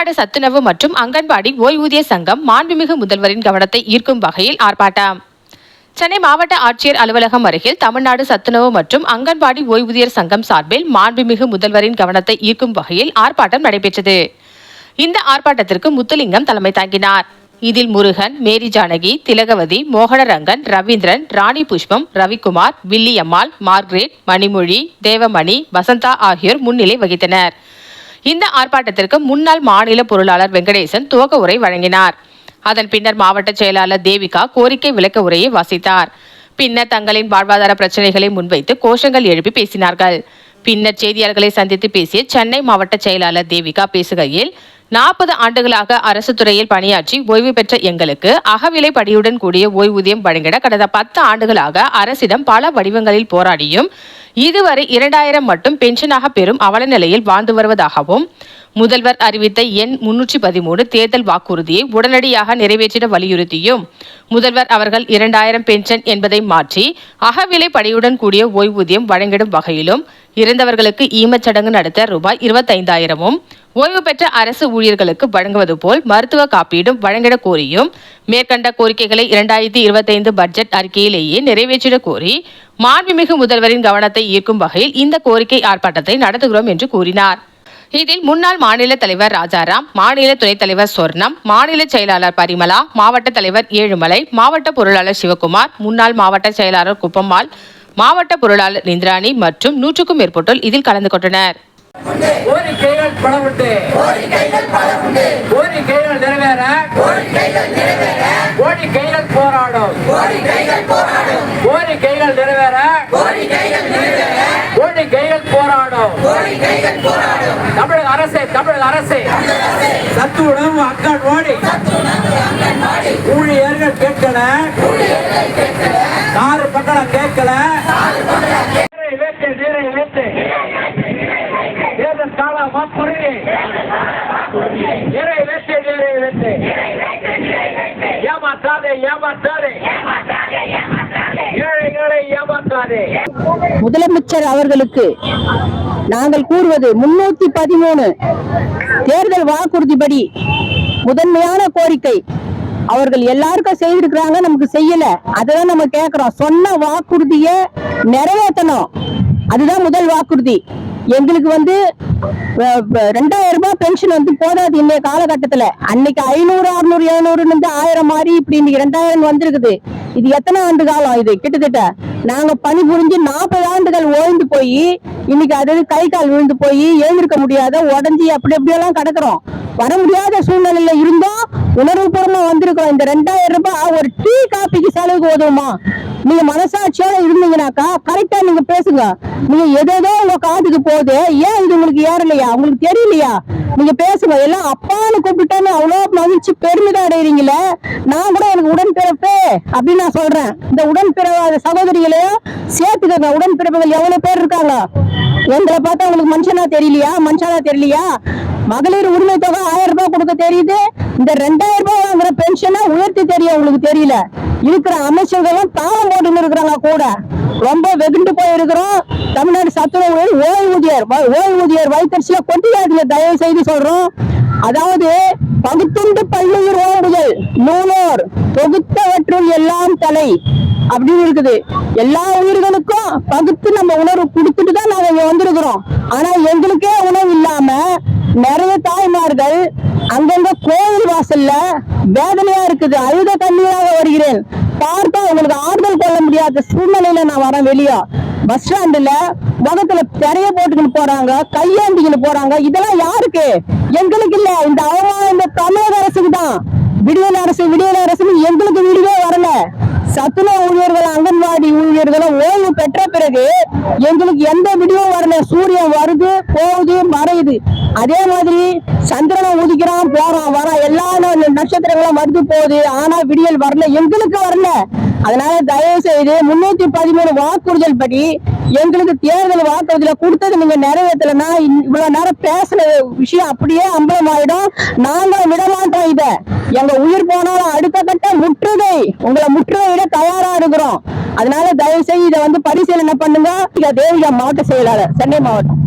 தமிழ்நாடு சத்துணவு மற்றும் அங்கன்வாடி ஓய்வூதிய சங்கம் மாண்புமிகு முதல்வரின் கவனத்தை ஈர்க்கும் வகையில் ஆர்ப்பாட்டம். சென்னை மாவட்ட ஆட்சியர் அலுவலகம் அருகில் தமிழ்நாடு சத்துணவு மற்றும் அங்கன்வாடி ஓய்வூதியர் சங்கம் சார்பில் மாண்புமிகு முதல்வரின் கவனத்தை ஈர்க்கும் வகையில் ஆர்ப்பாட்டம் நடைபெற்றது. இந்த ஆர்ப்பாட்டத்திற்கு முத்துலிங்கம் தலைமை தாங்கினார். இதில் முருகன் மேரி ஜானகி திலகவதி மோகனரங்கன் ரவீந்திரன் ராணி புஷ்பம் ரவிக்குமார் வில்லியம்மாள் மார்க்ரேட் மணிமொழி தேவமணி வசந்தா ஆகியோர் முன்னிலை வகித்தனர். இந்த ஆர்ப்பாட்டத்திற்கு முன்னாள் மாநில பொருளாளர் வெங்கடேசன் துவக்க உரை வழங்கினார். அதன் பின்னர் மாவட்ட செயலாளர் தேவிகா கோரிக்கை விளக்க உரையை வாசித்தார். பின்னர் தங்களின் வாழ்வாதார பிரச்சனைகளை முன்வைத்து கோஷங்கள் எழுப்பி பேசினார்கள். பின்னர் செய்தியாளர்களை சந்தித்து பேசிய சென்னை மாவட்ட செயலாளர் தேவிகா பேசுகையில் நாற்பது ஆண்டுகளாக அரசு துறையில் பணியாற்றி ஓய்வு பெற்ற எங்களுக்கு அகவிலை படியுடன் கூடிய ஓய்வூதியம் வழங்கிட கடந்த பத்து ஆண்டுகளாக அரசிடம் பல வடிவங்களில் போராடியும் இதுவரை இரண்டாயிரம் மட்டும் பென்ஷனாக பெறும் அவல நிலையில் வாழ்ந்து வருவதாகவும் முதல்வர் அறிவித்த எண் முன்னூற்றி பதிமூணு தேர்தல் வாக்குறுதியை உடனடியாக நிறைவேற்றிட வலியுறுத்தியும் முதல்வர் அவர்கள் இரண்டாயிரம் பென்ஷன் என்பதை மாற்றி அகவிலை படையுடன் கூடிய ஓய்வூதியம் வழங்கிடும் வகையிலும் இறந்தவர்களுக்கு ஈமச்சடங்கு நடத்த ரூபாய் இருபத்தைந்தாயிரமும் ஓய்வு பெற்ற அரசு ஊழியர்களுக்கு வழங்குவது போல் மருத்துவ காப்பீடும் வழங்கிட கோரியும் மேற்கண்ட கோரிக்கைகளை இரண்டாயிரத்தி இருபத்தைந்து பட்ஜெட் அறிக்கையிலேயே நிறைவேற்றிட கோரி மாண்புமிகு முதல்வரின் கவனத்தை ஈர்க்கும் வகையில் இந்த கோரிக்கை ஆர்ப்பாட்டத்தை நடத்துகிறோம் என்று கூறினார். இதில் முன்னாள் மாநில தலைவர் ராஜாராம் மாநில துணைத் தலைவர் சொர்ணம் மாநில செயலாளர் பரிமலா மாவட்ட தலைவர் ஏழுமலை மாவட்ட பொருளாளர் சிவகுமார் முன்னாள் மாவட்ட செயலாளர் குப்பம்மாள் மாவட்ட பொருளாளர் இந்திராணி மற்றும் நூற்றுக்கும் மேற்பட்டோர் இதில் கலந்து கொண்டனர். கோரிக்கைகள் பல உண்டு. கோரிக்கைகள் நிறைவேற. கோரிக்கைகள் போராடும். கோரிக்கைகள் நிறைவேற. கோரிக்கைகள் போராடும். தமிழக அரசு தமிழக அரசு. சத்து உணவு அங்கன்வாடி. ஊழியர்கள் கேட்கல. நாலு பக்கம் கேட்கல. தேர்தல் கால வாக்குறுதி நிறைவேற்று நிறைவேற்று ஏமாற்றாதே ஏமாற்றாதே முதலமைச்சர் அவர்களுக்கு நாங்கள் கூறுவது முன்னூத்தி பதிமூணு தேர்தல் வாக்குறுதிப்படி முதன்மையான கோரிக்கை. அவர்கள் எல்லாருக்கும் செய்திருக்கிறாங்க நமக்கு செய்யல. அதுதான் நம்ம கேட்கிறோம். சொன்ன வாக்குறுதிய நிறைவேற்றணும். அதுதான் முதல் வாக்குறுதி. எங்களுக்கு வந்து ரெண்டாயிரம் ரூபாய் பென்ஷன் வந்து போதாது இன்னைய காலகட்டத்துல. அன்னைக்கு ஐநூறு அறுநூறு எழுநூறுன்னு ஆயிரம் மாதிரி இப்படி இன்னைக்கு ரெண்டாயிரம் வந்திருக்குது. இது எத்தனை ஆண்டு காலம் இது கிட்டத்தட்ட நாங்க பணி புரிஞ்சு நாற்பது ஆண்டுகள் ஓய்ந்து போய் இன்னைக்கு அதாவது கை கால் விழுந்து போய் எழுந்திருக்க முடியாத உடஞ்சி அப்படி அப்படியெல்லாம் கிடக்குறோம். வர முடியாத சூழ்நிலையில இருந்தோம். உணர்வுபூர்வமா வந்திருக்கிறோம். இந்த ரெண்டாயிரம் ரூபாய் ஒரு டீ காப்பிக்கு செலவுக்கு உதவுமா நீங்க மனசாட்சியோட இருந்தீங்கன்னாக்கா கரெக்டா நீங்க பேசுங்க. நீங்க எதேதோ உங்க காதுக்கு போகுது. ஏன் இது உங்களுக்கு ஏறலையா? உங்களுக்கு தெரியலையா? நீங்க பேசுங்க. எல்லாம் அப்பான்னு கூப்பிட்டோன்னு அவ்வளவு மகிழ்ச்சி பெருமிதம் அடைகிறீங்களே நான் கூட எனக்கு உடன்பிறப்பே அப்படின்னு நான் சொல்றேன். இந்த உடன்பிறவாத சகோதரிகளையும் சேர்த்துக்கங்க. உடன்பிறப்புகள் எவ்வளவு பேர் இருக்காங்க? எங்களை பார்த்தா உங்களுக்கு மனுஷனா தெரியலையா? மனுஷனா தெரியலையா? மகளிர் உரிமை தொகை ஆயிரம் ரூபாய் கொடுக்க தெரியுது. இந்த ரெண்டாயிரம் ரூபாய் வாங்குற பென்ஷனை உயர்த்தி தெரியும் உங்களுக்கு தெரியல. இருக்கிற அமைச்சர்களும் தாளம் போட்டுன்னு இருக்கிறாங்க கூட. ரொம்ப வெகுண்டு போயிருக்கிறோம். தமிழ்நாடு சத்துணவு ஓய்வூதியர் ஓய்வூதியர் வைத்தறிச்சியில கொட்டியாதுல தயவு செய்து சொல்றோம். அதாவது பகுத்துண்டு பல்லுயிர் ஓம்புதல் நூலோர் தொகுத்தவற்றுள் எல்லாம் தலை அப்படின்னு இருக்குது. எல்லா உயிர்களுக்கும் பகுத்து நம்ம உணர்வு கொடுத்துட்டு தான் நாங்க இங்க வந்திருக்கிறோம். ஆனா எங்களுக்கே உணவு இல்லாம நிறைய தாய்மார்கள் அங்கங்க கோயில் வாசல்ல வேதனையா இருக்குது. அழுத கண்ணீராக வருகிறேன் பார்த்தா உங்களுக்கு ஆறுதல் கொள்ள முடியாத சூழ்நிலையில நான் வரேன் வெளியே. பஸ் ஸ்டாண்டுல முகத்துல திரைய போட்டுக்கிட்டு போறாங்க கையாண்டிக்கிட்டு போறாங்க. இதெல்லாம் யாருக்கு? எங்களுக்கு இல்ல. இந்த அவமானம் இந்த தமிழக அரசுக்கு தான். விடுதலை அரசு விடுதலை அரசு எங்களுக்கு வீடியோ வரல. சத்துணவு ஊழியர்கள் அங்கன்வாடி ஊழியர்களும் ஓய்வு பெற்ற பிறகு எங்களுக்கு எந்த விடியும் வரல. சூரியன் வருது போகுது மறையுது. அதே மாதிரி சந்திரனை உதிக்கிறான் போறான் வரான். எல்லா நட்சத்திரங்களும் வருது போகுது. ஆனா விடியல் வரல. எங்களுக்கு வரல. அதனால தயவு செய்து முன்னூத்தி பதிமூணு வாக்குறுதல் படி எங்களுக்கு தேர்தல் வாக்குறுதியில கொடுத்தது நீங்க நிறைவேற்றலைன்னா இவ்வளவு நேரம் பேசுன விஷயம் அப்படியே அம்பலம் ஆயிடும் நாங்க விடமாட்டோம் இத. எங்க உயிர் போனாலும் அடுத்த கட்ட முற்றுகை. உங்களை முற்றுகையிட தயாரா இருக்கிறோம். அதனால தயவு செய்து இதை வந்து பரிசீலனை பண்ணுங்க. தேவிகா மாவட்ட செயலாளர் சென்னை மாவட்டம்.